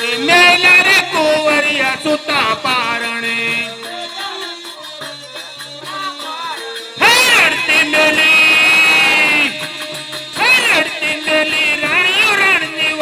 मेला रे कोवरिया सुता पारणे. हे रडती मेली हे रडती मेली राणीव राणी